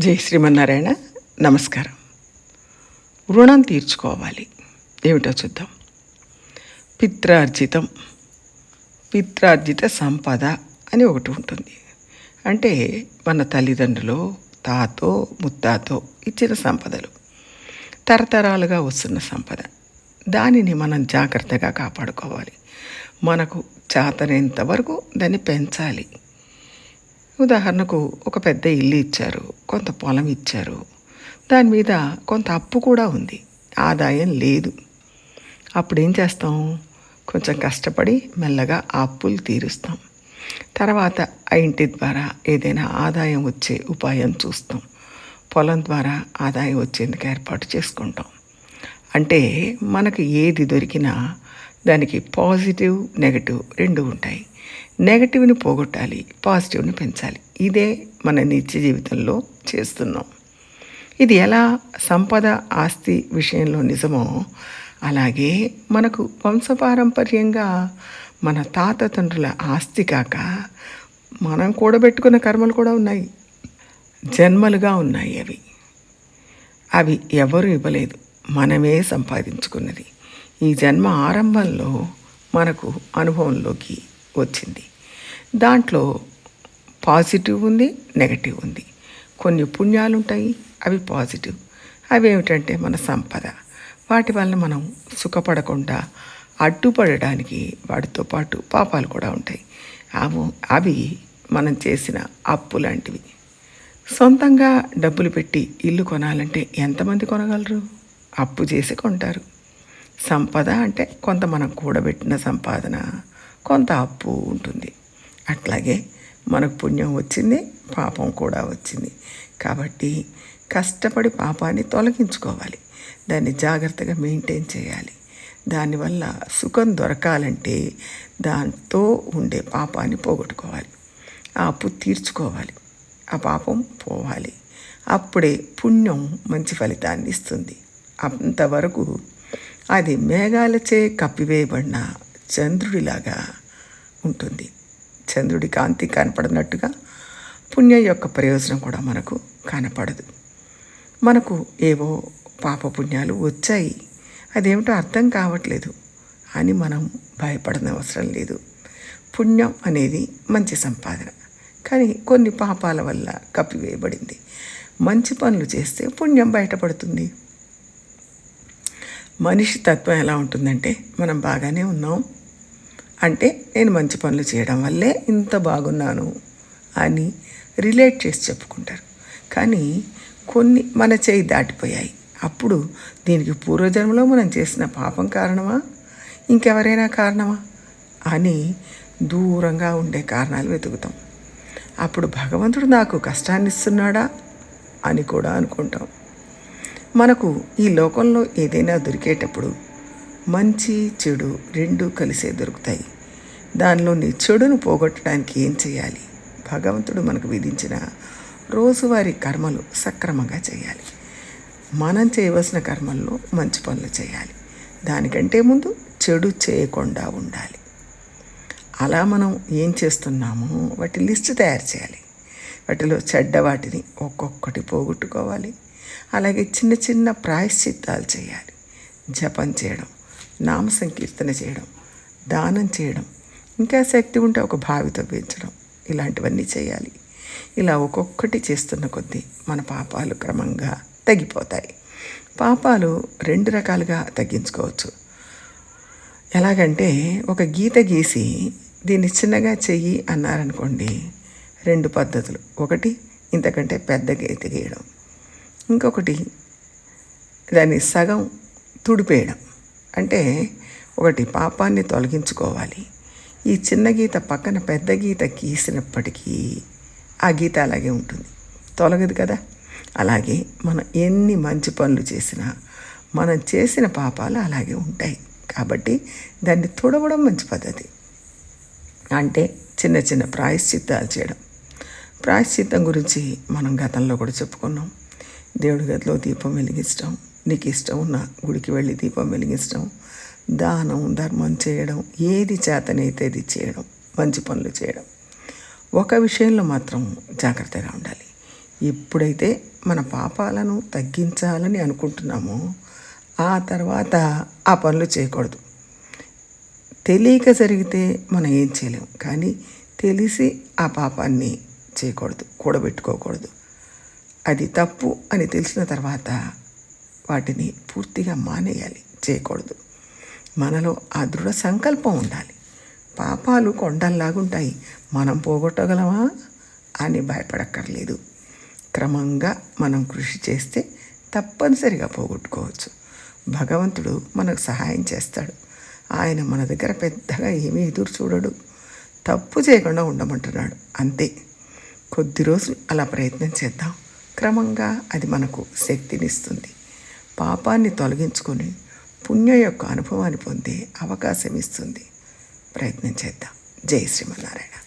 జై శ్రీమన్నారాయణ. నమస్కారం. రుణం తీర్చుకోవాలి. ఏమిటో చూద్దాం. పిత్రార్జితం. పిత్రార్జిత సంపద అని ఒకటి ఉంటుంది. అంటే మన తల్లిదండ్రులు తాతో ముత్తాతో ఇచ్చిన సంపదలు. తరతరాలుగా వస్తున్న సంపద. దానిని మనం జాగ్రత్తగా కాపాడుకోవాలి. మనకు చేతనేంత వరకు దాన్ని పెంచాలి. ఉదాహరణకు ఒక పెద్ద ఇల్లు ఇచ్చారు కొంత పొలం ఇచ్చారు. దాని మీద కొంత అప్పు కూడా ఉంది ఆదాయం లేదు. అప్పుడు ఏం చేస్తాం? కొంచెం కష్టపడి మెల్లగా ఆ అప్పులు తీరుస్తాం. తర్వాత ఆ ఇంటి ద్వారా ఏదైనా ఆదాయం వచ్చే ఉపాయం చూస్తాం. పొలం ద్వారా ఆదాయం వచ్చేందుకు ఏర్పాటు చేసుకుంటాం. అంటే మనకు ఏది దొరికినా దానికి పాజిటివ్ నెగటివ్ రెండు ఉంటాయి. నెగటివ్ని పోగొట్టాలి పాజిటివ్ని పెంచాలి. ఇదే మన నిత్య జీవితంలో చేస్తున్నాం. ఇది ఎలా సంపద ఆస్తి విషయంలో నిజమో అలాగే మనకు వంశపారంపర్యంగా మన తాత తండ్రుల ఆస్తి కాక మనం కూడబెట్టుకున్న కర్మలు కూడా ఉన్నాయి. జన్మలుగా ఉన్నాయి అవి. అవి ఎవరు ఇవ్వలేదు. మనమే సంపాదించుకున్నది. ఈ జన్మ ఆరంభంలో మనకు అనుభవంలోకి వచ్చింది. దాంట్లో పాజిటివ్ ఉంది నెగటివ్ ఉంది. కొన్ని పుణ్యాలు ఉంటాయి అవి పాజిటివ్. అవి ఏమిటంటే మన సంపద. వాటి వల్ల మనం సుఖపడకుండా అడ్డుపడడానికి వాటితో పాటు పాపాలు కూడా ఉంటాయి. అవు అవి మనం చేసిన అప్పు లాంటివి సొంతంగా డబ్బులు పెట్టి ఇల్లు కొనాలంటే ఎంతమంది కొనగలరు? అప్పు చేసి కొంటారు. సంపద అంటే కొంత మనం కూడబెట్టిన సంపాదన కొంత అప్పు ఉంటుంది. అట్లాగే మనకు పుణ్యం వచ్చింది పాపం కూడా వచ్చింది. కాబట్టి కష్టపడి పాపాన్ని తొలగించుకోవాలి. దాన్ని జాగ్రత్తగా మెయింటైన్ చేయాలి. దానివల్ల సుఖం దొరకాలంటే దాంతో ఉండే పాపాన్ని పోగొట్టుకోవాలి. ఆ అప్పు తీర్చుకోవాలి. ఆ పాపం పోవాలి. అప్పుడే పుణ్యం మంచి ఫలితాన్ని ఇస్తుంది. అంతవరకు అది మేఘాలచే కప్పివేయబడిన చంద్రుడిలాగా ఉంటుంది. చంద్రుడి కాంతి కనపడినట్టుగా పుణ్యం యొక్క ప్రయోజనం కూడా మనకు కనపడదు. మనకు ఏవో పాపపుణ్యాలు వచ్చాయి. అదేమిటో అర్థం కావట్లేదు అని మనం భయపడని అవసరం లేదు. పుణ్యం అనేది మంచి సంపాదన. కానీ కొన్ని పాపాల వల్ల కప్పివేయబడింది. మంచి పనులు చేస్తే పుణ్యం బయటపడుతుంది. మనిషి తత్వం ఎలా ఉంటుందంటే మనం బాగానే ఉన్నాం. అంటే నేను మంచి పనులు చేయడం వల్లే ఇంత బాగున్నాను అని రిలేట్ చేసి చెప్పుకుంటారు. కానీ కొన్ని మన చేయి దాటిపోయాయి. అప్పుడు దీనికి పూర్వజన్మలో మనం చేసిన పాపం కారణమా? ఇంకెవరైనా కారణమా? అని దూరంగా ఉండే కారణాలు వెతుకుతాం. అప్పుడు భగవంతుడు నాకు కష్టాన్ని ఇస్తున్నాడా అని కూడా అనుకుంటాం. మనకు ఈ లోకంలో ఏదైనా దొరికేటప్పుడు మంచి చెడు రెండు కలిసే దొరుకుతాయి. దానిలోని చెడును పోగొట్టడానికి ఏం చేయాలి? భగవంతుడు మనకు విధించిన రోజువారీ కర్మలు సక్రమంగా చేయాలి. మనం చేయవలసిన కర్మల్లో మంచి పనులు చేయాలి. దానికంటే ముందు చెడు చేయకుండా ఉండాలి. అలా మనం ఏం చేస్తున్నామో వాటి లిస్ట్ తయారు చేయాలి. వాటిలో చెడ్డ వాటిని ఒక్కొక్కటి పోగొట్టుకోవాలి. అలాగే చిన్న చిన్న ప్రాయశ్చిత్తాలు చేయాలి. జపం చేయడం నామ సంకీర్తన చేయడం దానం చేయడం ఇంకా శక్తి ఉంటే ఒక భావి తవ్వించడం ఇలాంటివన్నీ చేయాలి. ఇలా ఒక్కొక్కటి చేస్తున్న కొద్దీ మన పాపాలు క్రమంగా తగ్గిపోతాయి. పాపాలు రెండు రకాలుగా తగ్గించుకోవచ్చు. ఎలాగంటే ఒక గీత గీసి దీన్ని చిన్నగా చెయ్యి అన్నారనుకోండి రెండు పద్ధతులు. ఒకటి ఇంతకంటే పెద్ద గీత గీయడం. ఇంకొకటి దాన్ని సగం తుడిపేయడం. అంటే ఒకటి పాపాన్ని తొలగించుకోవాలి. ఈ చిన్న గీత పక్కన పెద్ద గీత గీసినప్పటికీ ఆ గీత అలాగే ఉంటుంది. తొలగదు కదా? అలాగే మనం ఎన్ని మంచి పనులు చేసినా మనం చేసిన పాపాలు అలాగే ఉంటాయి. కాబట్టి దాన్ని తుడవడం మంచి పద్ధతి. అంటే చిన్న చిన్న ప్రాయశ్చిత్తాలు చేయడం. ప్రాయశ్చిత్తం గురించి మనం గతంలో కూడా చెప్పుకున్నాం. దేవుడి గదిలో దీపం వెలిగించడం. నీకు ఇష్టం ఉన్న గుడికి వెళ్ళి దీపం వెలిగించడం దానం ధర్మం చేయడం ఏది చేతనైతే అది చేయడం మంచి పనులు చేయడం. ఒక విషయంలో మాత్రం జాగ్రత్తగా ఉండాలి. ఎప్పుడైతే మన పాపాలను తగ్గించాలని అనుకుంటున్నామో ఆ తర్వాత ఆ పనులు చేయకూడదు. తెలియక జరిగితే మనం ఏం చేయలేం. కానీ తెలిసి ఆ పాపాన్ని చేయకూడదు కూడబెట్టుకోకూడదు. అది తప్పు అని తెలిసిన తర్వాత వాటిని పూర్తిగా మానేయాలి చేయకూడదు. మనలో ఆ దృఢ సంకల్పం ఉండాలి. పాపాలు కొండల్లాగుంటాయి. మనం పోగొట్టగలమా అని భయపడక్కర్లేదు. క్రమంగా మనం కృషి చేస్తే తప్పనిసరిగా పోగొట్టుకోవచ్చు. భగవంతుడు మనకు సహాయం చేస్తాడు. ఆయన మన దగ్గర పెద్దగా ఏమీ ఎదురు చూడడు. తప్పు చేయకుండా ఉండమంటున్నాడు. అంతే. కొద్ది రోజులు అలా ప్రయత్నం చేద్దాం. క్రమంగా అది మనకు శక్తినిస్తుంది. పాపాన్ని తొలగించుకొని పుణ్యం యొక్క అనుభవాన్ని పొందే అవకాశం ఇస్తుంది. ప్రయత్నం చేద్దాం. జై శ్రీమన్నారాయణ.